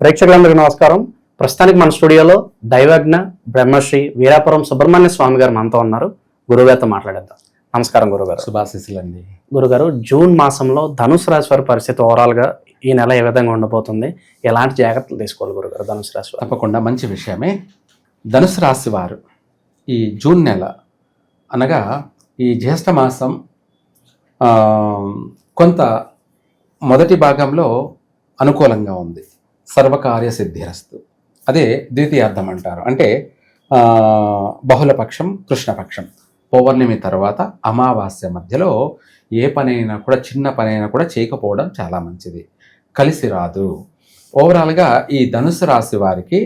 ప్రేక్షకులందరికీ నమస్కారం. ప్రస్తుతానికి మన స్టూడియోలో దైవజ్ఞ బ్రహ్మశ్రీ వీరాపురం సుబ్రహ్మణ్య స్వామి గారు మనతో ఉన్నారు. గురుగారితో మాట్లాడేద్దాం. నమస్కారం గురుగారు. శుభాశీస్సులండి. గురుగారు జూన్ మాసంలో ధనుసు రాశి వారి పరిస్థితి ఓవరాల్గా ఈ నెల ఏ విధంగా ఉండబోతుంది? ఎలాంటి జాగ్రత్తలు తీసుకోవాలి గురుగారు ధనుసు రాశి వారు? తప్పకుండా మంచి విషయమే. ధనుసు రాశి వారు ఈ జూన్ నెల అనగా ఈ జ్యేష్ఠ మాసం కొంత మొదటి భాగంలో అనుకూలంగా ఉంది. సర్వకార్య సిద్ధిరస్తు అదే ద్వితీయార్థం అంటారు అంటే బహుళపక్షం కృష్ణపక్షం. పౌర్ణమి తర్వాత అమావాస్య మధ్యలో ఏ పనైనా కూడా చిన్న పనైనా కూడా చేయకపోవడం చాలా మంచిది. కలిసి రాదు. ఓవరాల్గా ఈ ధనుసు రాశి వారికి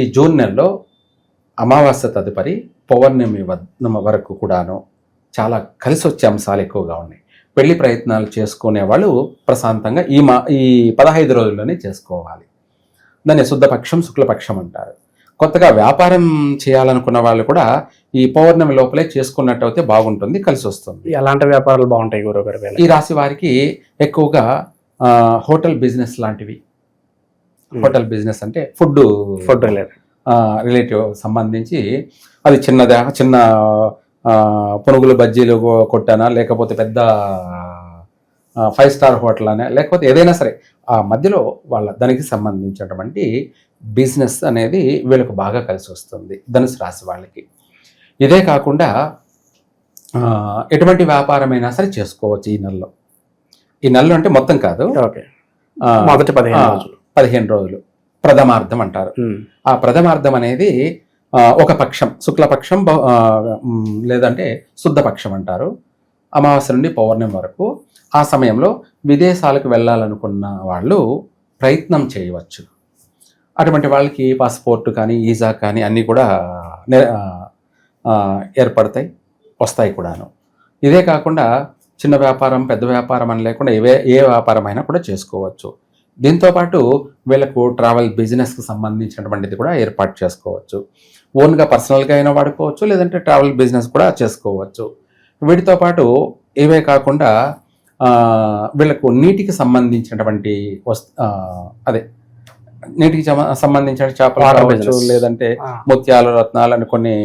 ఈ జూన్ నెలలో అమావాస్య తదుపరి పౌర్ణమి వరకు కూడాను చాలా కలిసి వచ్చే అంశాలు ఎక్కువగా ఉన్నాయి. పెళ్ళి ప్రయత్నాలు చేసుకునే వాళ్ళు ప్రశాంతంగా ఈ మా ఈ పదహైదు రోజుల్లోనే చేసుకోవాలి. దాన్ని శుద్ధపక్షం శుక్లపక్షం అంటారు. కొత్తగా వ్యాపారం చేయాలనుకున్న వాళ్ళు కూడా ఈ పౌర్ణమి లోపలే చేసుకున్నట్టు అయితే బాగుంటుంది కలిసి వస్తుంది. ఎలాంటి వ్యాపారాలు బాగుంటాయి గురుగారు వీళ్ళకి? ఈ రాశి వారికి ఎక్కువగా హోటల్ బిజినెస్ లాంటివి. హోటల్ బిజినెస్ అంటే ఫుడ్ ఫుడ్ రిలేటివ్ సంబంధించి అది చిన్నదా చిన్న పునుగులు బజ్జీలు కొట్టానా? లేకపోతే పెద్ద ఫైవ్ స్టార్ హోటల్ అనే లేకపోతే ఏదైనా సరే ఆ మధ్యలో వాళ్ళ దానికి సంబంధించినటువంటి బిజినెస్ అనేది వీళ్ళకు బాగా కలిసి వస్తుంది ధనుసు రాశి వాళ్ళకి. ఇదే కాకుండా ఎటువంటి వ్యాపారమైనా సరే చేసుకోవచ్చు ఈ నెలలో. ఈ నెలలో అంటే మొత్తం కాదు. మొదటి పదిహేను పదిహేను రోజులు. ప్రథమార్థం అంటారు. ఆ ప్రథమార్థం అనేది ఒక పక్షం శుక్లపక్షం లేదంటే శుద్ధపక్షం అంటారు. అమావాస్య నుండి పౌర్ణమి వరకు ఆ సమయంలో విదేశాలకు వెళ్ళాలనుకున్న వాళ్ళు ప్రయత్నం చేయవచ్చు. అటువంటి వాళ్ళకి పాస్పోర్ట్ కానీ వీసా కానీ అన్నీ కూడా ఏర్పడతాయి వస్తాయి కూడాను. ఇదే కాకుండా చిన్న వ్యాపారం పెద్ద వ్యాపారం అని లేకుండా ఏ ఏ వ్యాపారమైనా కూడా చేసుకోవచ్చు. దీంతోపాటు వీళ్ళకు ట్రావెల్ బిజినెస్కి సంబంధించినటువంటిది కూడా ఏర్పాటు చేసుకోవచ్చు. ఓన్గా పర్సనల్గా అయినా వాడుకోవచ్చు లేదంటే ట్రావెల్ బిజినెస్ కూడా చేసుకోవచ్చు. వీటితో పాటు ఇవే కాకుండా వీళ్ళకు నీటికి సంబంధించినటువంటి వస్తు అదే నీటికి సంబంధించిన చేపలు కావచ్చు. లేదంటే ముత్యాలు రత్నాలు అని కొన్ని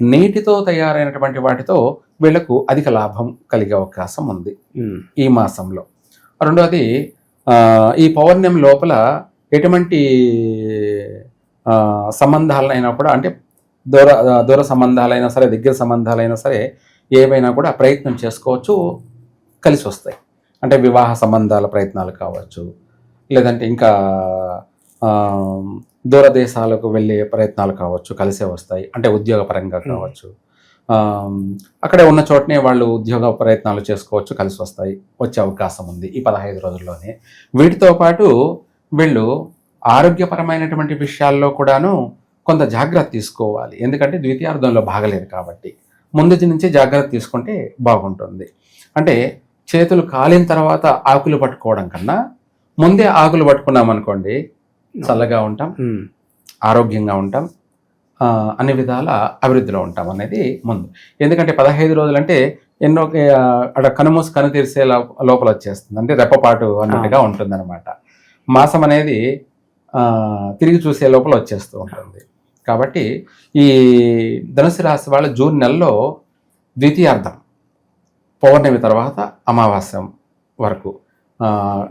నీటితో తయారైనటువంటి వాటితో వీళ్ళకు అధిక లాభం కలిగే అవకాశం ఉంది ఈ మాసంలో. రెండవది ఈ పౌర్ణమి లోపల ఎటువంటి సంబంధాలైనా కూడా అంటే దూర దూర సంబంధాలైనా సరే దగ్గర సంబంధాలైనా సరే ఏవైనా కూడా ప్రయత్నం చేసుకోవచ్చు కలిసి వస్తాయి అంటే వివాహ సంబంధాల ప్రయత్నాలు కావచ్చు లేదంటే ఇంకా ఆ, దూర దేశాలకు వెళ్ళే ప్రయత్నాలు కావచ్చు కలిసే వస్తాయి అంటే ఉద్యోగపరంగా కావచ్చు. అక్కడే ఉన్న చోటనే వాళ్ళు ఉద్యోగ ప్రయత్నాలు చేసుకోవచ్చు కలిసి వస్తాయి వచ్చే అవకాశం ఉంది ఈ పదహైదు రోజుల్లోనే. వీటితో పాటు వీళ్ళు ఆరోగ్యపరమైనటువంటి విషయాల్లో కూడాను కొంత జాగ్రత్త తీసుకోవాలి. ఎందుకంటే ద్వితీయార్థంలో బాగలేదు కాబట్టి. ముందు నుంచి జాగ్రత్త తీసుకుంటే బాగుంటుంది. అంటే చేతులు కాలిన తర్వాత ఆకులు పట్టుకోవడం కన్నా ముందే ఆకులు పట్టుకున్నాం అనుకోండి చల్లగా ఉంటాం ఆరోగ్యంగా ఉంటాం అన్ని విధాల అభివృద్ధిలో ఉంటాం అనేది ముందు. ఎందుకంటే పదహైదు రోజులు అంటే ఎన్నో అక్కడ కనుమూసి కను తెరిసే లోపల వచ్చేస్తుంది. అంటే రెప్పపాటు అన్నట్టుగా ఉంటుంది అనమాట మాసం అనేది తిరిగి చూసే లోపల వచ్చేస్తూ ఉంటుంది. కాబట్టి ఈ ధనుసు రాశి వాళ్ళ జూన్ నెలలో ద్వితీయార్థం పౌర్ణమి తర్వాత అమావాస్యం వరకు.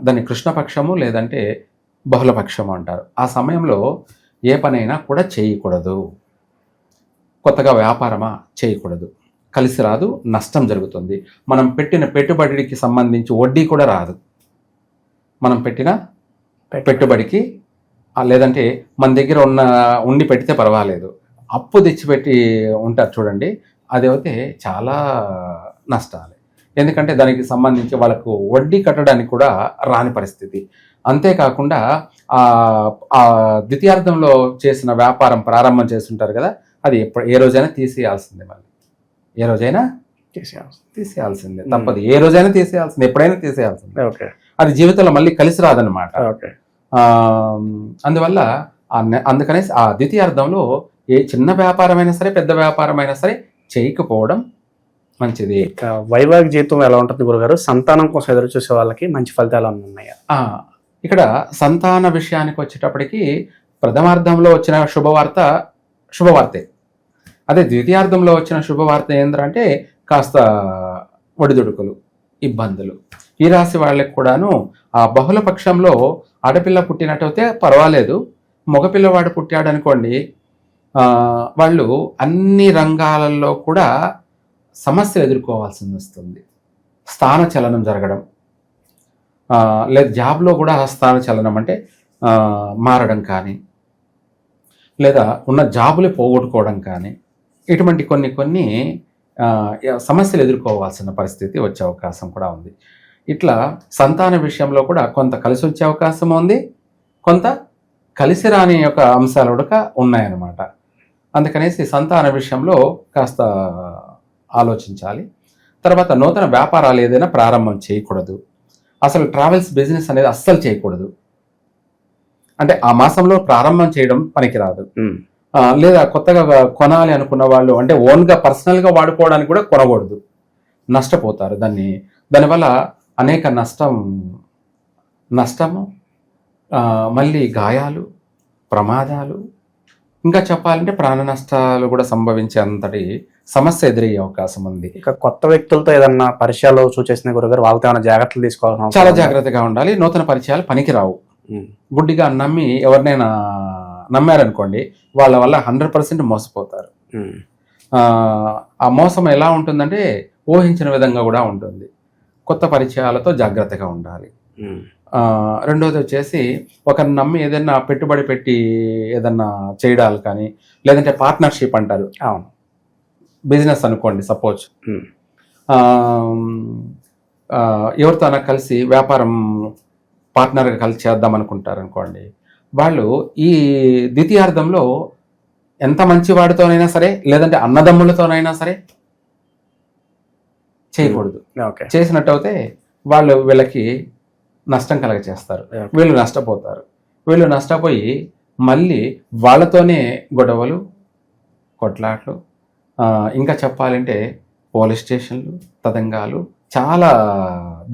దాన్ని కృష్ణపక్షము లేదంటే బహుళపక్షము అంటారు. ఆ సమయంలో ఏ పనైనా కూడా చేయకూడదు. కొత్తగా వ్యాపారమా? చేయకూడదు. కలిసి రాదు నష్టం జరుగుతుంది. మనం పెట్టిన పెట్టుబడికి సంబంధించి వడ్డీ కూడా రాదు. మనం పెట్టిన పెట్టుబడికి లేదంటే మన దగ్గర ఉన్న ఉండి పెడితే పర్వాలేదు. అప్పు తెచ్చిపెట్టి ఉంటారు చూడండి అది అయితే చాలా నష్టాలు. ఎందుకంటే దానికి సంబంధించి వాళ్ళకు వడ్డీ కట్టడానికి కూడా రాని పరిస్థితి. అంతేకాకుండా ఆ ద్వితీయార్థంలో చేసిన వ్యాపారం ప్రారంభం చేస్తుంటారు కదా అది ఎప్పుడు ఏ రోజైనా తీసేయాల్సిందే మళ్ళీ. ఏ రోజైనా చేసేయాలి. తీసేయాల్సిందే. తప్పదు. ఏ రోజైనా తీసేయాల్సిందే. ఎప్పుడైనా తీసేయాల్సిందే. ఓకే. అది జీవితంలో మళ్ళీ కలిసి రాదనమాట ఓకే. అందువల్ల ఆ నె- అందుకనేసి ఆ ద్వితీయార్థంలో ఏ చిన్న వ్యాపారమైనా సరే పెద్ద వ్యాపారమైనా సరే చేయకపోవడం మంచిది. వైవాహిక జీవితం ఎలా ఉంటుంది గురుగారు? సంతానం కోసం ఎదురు చూసే వాళ్ళకి మంచి ఫలితాలు ఉన్నాయా? ఇక్కడ సంతాన విషయానికి వచ్చేటప్పటికి ప్రథమార్థంలో వచ్చిన శుభవార్త శుభవార్తే. అదే ద్వితీయార్థంలో వచ్చిన శుభవార్త ఏంటంటే కాస్త ఒడిదుడుకులు ఇబ్బందులు. ఈ రాశి వాళ్ళకి కూడాను ఆ బహుళ పక్షంలో ఆడపిల్ల పుట్టినట్టయితే పర్వాలేదు. మగపిల్లవాడు పుట్టాడు అనుకోండి వాళ్ళు అన్ని రంగాలలో కూడా సమస్యలు ఎదుర్కోవాల్సి వస్తుంది. స్థాన చలనం జరగడం లేదా జాబ్లో కూడా స్థాన చలనం అంటే మారడం కానీ లేదా ఉన్న జాబులు పోగొట్టుకోవడం కానీ ఇటువంటి కొన్ని కొన్ని సమస్యలు ఎదుర్కోవాల్సిన పరిస్థితి వచ్చే అవకాశం కూడా ఉంది. ఇట్లా సంతాన విషయంలో కూడా కొంత కలిసి వచ్చే అవకాశం ఉంది. కొంత కలిసి రాని యొక్క అంశాలు కూడా ఉన్నాయన్నమాట. అందుకనేసి సంతాన విషయంలో కాస్త ఆలోచించాలి. తర్వాత నూతన వ్యాపారాలు ఏదైనా ప్రారంభం చేయకూడదు. అసలు ట్రావెల్స్ బిజినెస్ అనేది అస్సలు చేయకూడదు. అంటే ఆ మాసంలో ప్రారంభం చేయడం పనికిరాదు. లేదా కొత్తగా కొనాలి అనుకున్న వాళ్ళు అంటే ఓన్గా పర్సనల్గా వాడుకోవడానికి కూడా కొనకూడదు. నష్టపోతారు. దాన్ని దానివల్ల అనేక నష్టం నష్టము మళ్ళీ గాయాలు ప్రమాదాలు ఇంకా చెప్పాలంటే ప్రాణ నష్టాలు కూడా సంభవించే అంతటి సమస్య ఎదురయ్యే అవకాశం ఉంది. ఇక కొత్త వ్యక్తులతో ఏదన్నా పరిచయాలు సూచేసిన గురుగారు వాళ్ళతో ఏమైనా జాగ్రత్తలు అవసరం చాలా? జాగ్రత్తగా ఉండాలి. నూతన పరిచయాలు పనికిరావు. గుడ్డిగా నమ్మి ఎవరినైనా నమ్మారనుకోండి వాళ్ళ వల్ల హండ్రెడ్ పర్సెంట్ మోసపోతారు. ఆ మోసం ఎలా ఉంటుందంటే ఊహించిన విధంగా కూడా ఉంటుంది. కొత్త పరిచయాలతో జాగ్రత్తగా ఉండాలి. రెండోది వచ్చేసి ఒకరిని నమ్మి ఏదైనా పెట్టుబడి పెట్టి ఏదన్నా చేయడాలు కానీ లేదంటే పార్ట్నర్షిప్ అంటారు. అవును. బిజినెస్ అనుకోండి సపోజ్. ఉమ్, ఎవరితోనైనా కలిసి వ్యాపారం పార్ట్నర్గా కలిసి చేద్దాం అనుకుంటారు అనుకోండి వాళ్ళు ఈ ద్వితీయార్థంలో ఎంత మంచి వాడితోనైనా సరే లేదంటే అన్నదమ్ములతోనైనా సరే చేయకూడదు. ఓకే. చేసినట్టయితే వాళ్ళు వీళ్ళకి నష్టం కలగ చేస్తారు. వీళ్ళు నష్టపోతారు. వీళ్ళు నష్టపోయి మళ్ళీ వాళ్ళతోనే గొడవలు కొట్లాట్లు ఇంకా చెప్పాలంటే పోలీస్ స్టేషన్లు తదంగాలు చాలా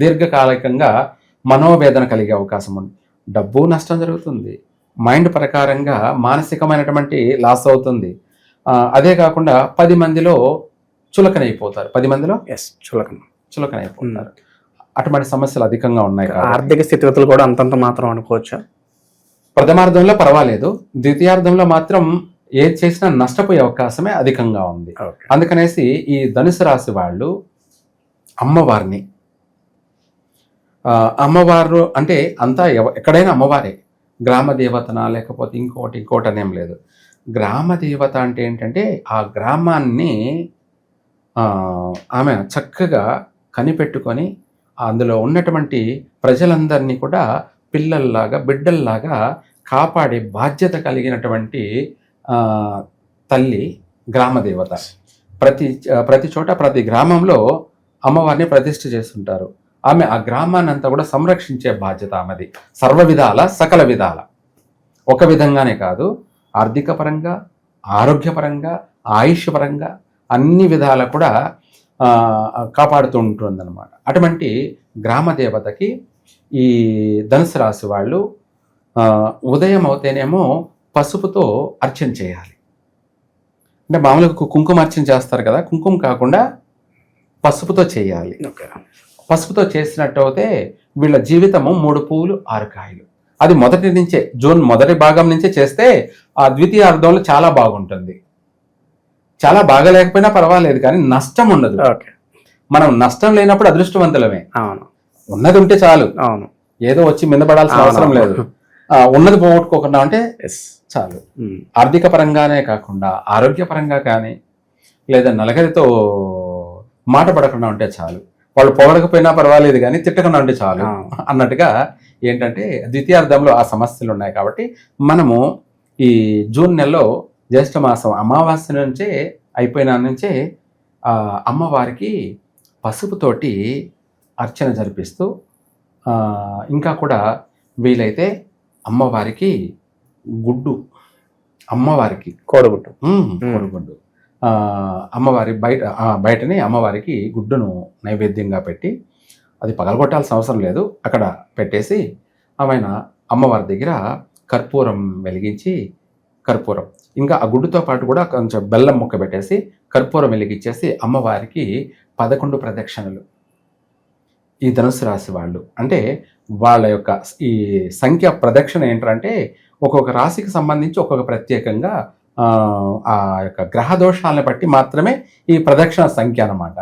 దీర్ఘకాలికంగా మనోవేదన కలిగే అవకాశం ఉంది. డబ్బు నష్టం జరుగుతుంది. మైండ్ ప్రకారంగా మానసికమైనటువంటి లాస్ అవుతుంది. అదే కాకుండా పది మందిలో చులకనైపోతారు. పది మందిలో? ఎస్ చులకన. చులకనైపోతారు. అటువంటి సమస్యలు అధికంగా ఉన్నాయి ఆర్థిక స్థితిగతులు కూడా అంతంత మాత్రం అనుకోవచ్చా? ప్రథమార్థంలో పర్వాలేదు. ద్వితీయార్థంలో మాత్రం ఏది చేసినా నష్టపోయే అవకాశమే అధికంగా ఉంది. అందుకనేసి ఈ ధనుసు రాశి వాళ్ళు అమ్మవారిని అమ్మవారు అంటే అంతా ఎక్కడైనా అమ్మవారే. గ్రామ దేవతన లేకపోతే ఇంకోటి ఇంకోటి అనేం లేదు. గ్రామ దేవత అంటే ఏంటంటే ఆ గ్రామాన్ని ఆమె చక్కగా కనిపెట్టుకొని అందులో ఉన్నటువంటి ప్రజలందరినీ కూడా పిల్లల్లాగా బిడ్డల్లాగా కాపాడే బాధ్యత కలిగినటువంటి తల్లి గ్రామదేవత. ప్రతి ప్రతి చోట ప్రతి గ్రామంలో అమ్మవారిని ప్రతిష్ఠ చేస్తుంటారు. ఆమె ఆ గ్రామాన్ని అంతా కూడా సంరక్షించే బాధ్యత ఆమెది. సర్వ విధాల సకల విధాల. ఒక విధంగానే కాదు ఆర్థిక పరంగా ఆరోగ్యపరంగా ఆయుష్ పరంగా అన్ని విధాల కూడా కాపాడుతూ ఉంటుందన్నమాట. అటువంటి గ్రామ దేవతకి ఈ ధనుసు రాశి వాళ్ళు ఉదయం అవుతేనేమో పసుపుతో అర్చన చేయాలి. అంటే మామూలుగా కుంకుమ అర్చన చేస్తారు కదా కుంకుమ కాకుండా పసుపుతో చేయాలి. పసుపుతో చేసినట్టు అయితే వీళ్ళ జీవితము మూడు పువ్వులు ఆరు కాయలు. అది మొదటి నుంచే జూన్ మొదటి భాగం నుంచే చేస్తే ఆ ద్వితీయ అర్థంలో చాలా బాగుంటుంది. చాలా బాగా లేకపోయినా పర్వాలేదు కానీ నష్టం ఉండదు. ఓకే. మనం నష్టం లేనప్పుడు అదృష్టవంతులమే. అవును. ఉన్నది ఉంటే చాలు. అవును. ఏదో వచ్చి మిందపడాల్సిన అవసరం లేదు. ఉన్నది పోగొట్టుకోకుండా ఎస్ చాలు. ఆర్థిక పరంగానే కాకుండా ఆరోగ్యపరంగా కానీ లేదా నలగరితో మాట పడకుండా ఉంటే చాలు. వాళ్ళు పొగడకపోయినా పర్వాలేదు కానీ తిట్టకుండా ఉంటే చాలు. అన్నట్టుగా ఏంటంటే ద్వితీయార్థంలో ఆ సమస్యలు ఉన్నాయి కాబట్టి మనము ఈ జూన్ నెలలో జ్యేష్ఠ మాసం అమావాస్య నుంచే అయిపోయిన నుంచే అమ్మవారికి పసుపుతోటి అర్చన జరిపిస్తూ ఇంకా కూడా వీలైతే అమ్మవారికి గుడ్డు అమ్మవారికి కోడిగుడ్డు. ఆ, అమ్మవారి బయట బయటని అమ్మవారికి గుడ్డును నైవేద్యంగా పెట్టి అది పగలగొట్టాల్సిన అవసరం లేదు. అక్కడ పెట్టేసి ఆమెన అమ్మవారి దగ్గర కర్పూరం వెలిగించి కర్పూరం. ఇంకా ఆ గుడ్డుతో పాటు కూడా కొంచెం బెల్లం ముక్క పెట్టేసి కర్పూరం వెలిగిచ్చేసి అమ్మవారికి పదకొండు ప్రదక్షిణలు. ఈ ధనుసు రాశి వాళ్ళు. అంటే వాళ్ళ యొక్క ఈ సంఖ్య ప్రదక్షిణ ఏంటంటే ఒక్కొక్క రాశికి సంబంధించి ఒక్కొక్క ప్రత్యేకంగా ఆ, యొక్క గ్రహ దోషాలను బట్టి మాత్రమే ఈ ప్రదక్షిణ సంఖ్య అనమాట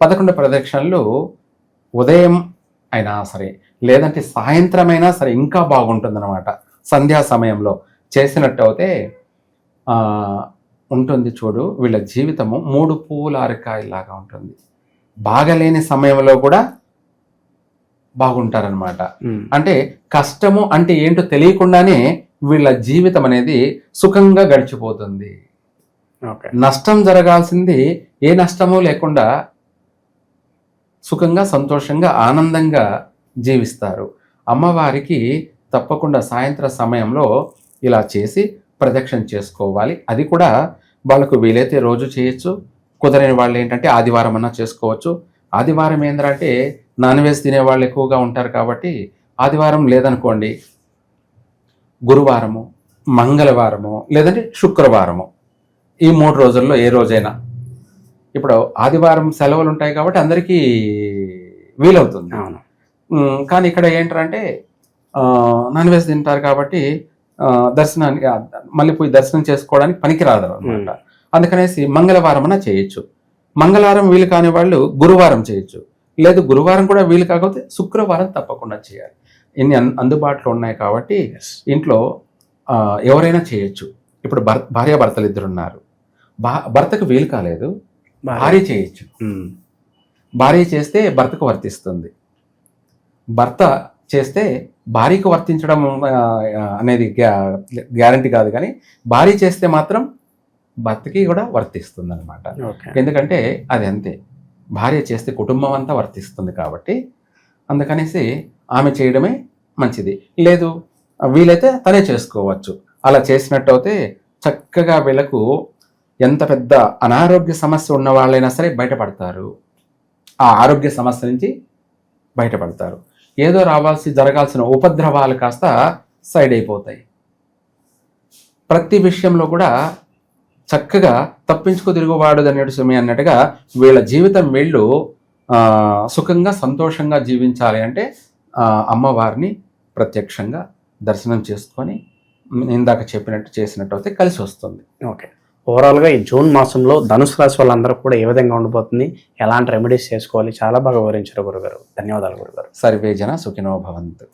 పదకొండు ప్రదక్షిణలు ఉదయం అయినా సరే లేదంటే సాయంత్రం అయినా సరే ఇంకా బాగుంటుందన్నమాట. సంధ్యా సమయంలో. చేసినట్టు అయితే ఉంటుంది చూడు వీళ్ళ జీవితము మూడు పూల అరకాయలాగా ఉంటుంది. బాగలేని సమయంలో కూడా బాగుంటారనమాట. అంటే కష్టము అంటే ఏంటో తెలియకుండానే వీళ్ళ జీవితం అనేది సుఖంగా గడిచిపోతుంది. నష్టం జరగాల్సింది ఏ నష్టము లేకుండా సుఖంగా సంతోషంగా ఆనందంగా జీవిస్తారు. అమ్మవారికి తప్పకుండా సాయంత్ర సమయంలో ఇలా చేసి ప్రదక్షిణ చేసుకోవాలి. అది కూడా వాళ్ళకు వీలైతే రోజు చేయొచ్చు. కుదరని వాళ్ళు ఏంటంటే ఆదివారం అన్నా చేసుకోవచ్చు. ఆదివారం ఏంటంటే నాన్ వెజ్ తినే వాళ్ళు ఎక్కువగా ఉంటారు కాబట్టి ఆదివారం లేదనుకోండి గురువారము మంగళవారము లేదంటే శుక్రవారము ఈ మూడు రోజుల్లో ఏ రోజైనా. ఇప్పుడు ఆదివారం సెలవులు ఉంటాయి కాబట్టి అందరికీ వీలవుతుంది. అవును. కానీ ఇక్కడ ఏంటంటే నాన్ వెజ్ తింటారు కాబట్టి దర్శనానికి ఆ, మళ్ళీ పోయి దర్శనం చేసుకోవడానికి పనికిరాదు అనమాట అందుకనేసి మంగళవారం చేయొచ్చు. మంగళవారం వీలు కాని వాళ్ళు గురువారం చేయొచ్చు. లేదు గురువారం కూడా వీలు కాకపోతే శుక్రవారం తప్పకుండా చేయాలి. ఇన్ని అందుబాటులో ఉన్నాయి కాబట్టి ఇంట్లో ఎవరైనా చేయొచ్చు. ఇప్పుడు భర్ భార్య భర్తలు ఇద్దరు ఉన్నారు భా భర్తకు వీలు కాలేదు. భార్య. చేయొచ్చు. భార్య చేస్తే భర్తకు వర్తిస్తుంది. భర్త చేస్తే భార్యకు వర్తించడం అనేది గ్యారంటీ కాదు కానీ భార్య చేస్తే మాత్రం భర్తకి కూడా వర్తిస్తుంది అనమాట ఎందుకంటే అది అంతే. భార్య చేస్తే కుటుంబం అంతా వర్తిస్తుంది కాబట్టి అందుకనేసి ఆమె చేయడమే మంచిది. లేదు వీలైతే తనే చేసుకోవచ్చు. అలా చేసినట్టు అయితే చక్కగా వీళ్ళకు ఎంత పెద్ద అనారోగ్య సమస్య ఉన్న వాళ్ళైనా సరే బయటపడతారు. ఆ ఆరోగ్య సమస్య నుంచి బయటపడతారు. ఏదో రావాల్సి జరగాల్సిన ఉపద్రవాలు కాస్త సైడ్ అయిపోతాయి. ప్రతి విషయంలో కూడా చక్కగా తప్పించుకు తిరుగువాడు అన్నట్టు సమయం అన్నట్టుగా వీళ్ళ జీవితం వీళ్ళు సుఖంగా సంతోషంగా జీవించాలి అంటే అమ్మవారిని ప్రత్యక్షంగా దర్శనం చేసుకొని ఇందాక చెప్పినట్టు చేసినట్టు అయితే కలిసి వస్తుంది. ఓకే. ఓవరాల్గా ఈ జూన్ మాసంలో ధనుసు రాశి వాళ్ళందరూ కూడా ఏ విధంగా ఉండిపోతుంది? ఎలాంటి రెమెడీస్ చేసుకోవాలి? చాలా బాగా వివరించారు గురుగారు. ధన్యవాదాలు గురుగారు. సర్వే జన సుఖినో భవంతు.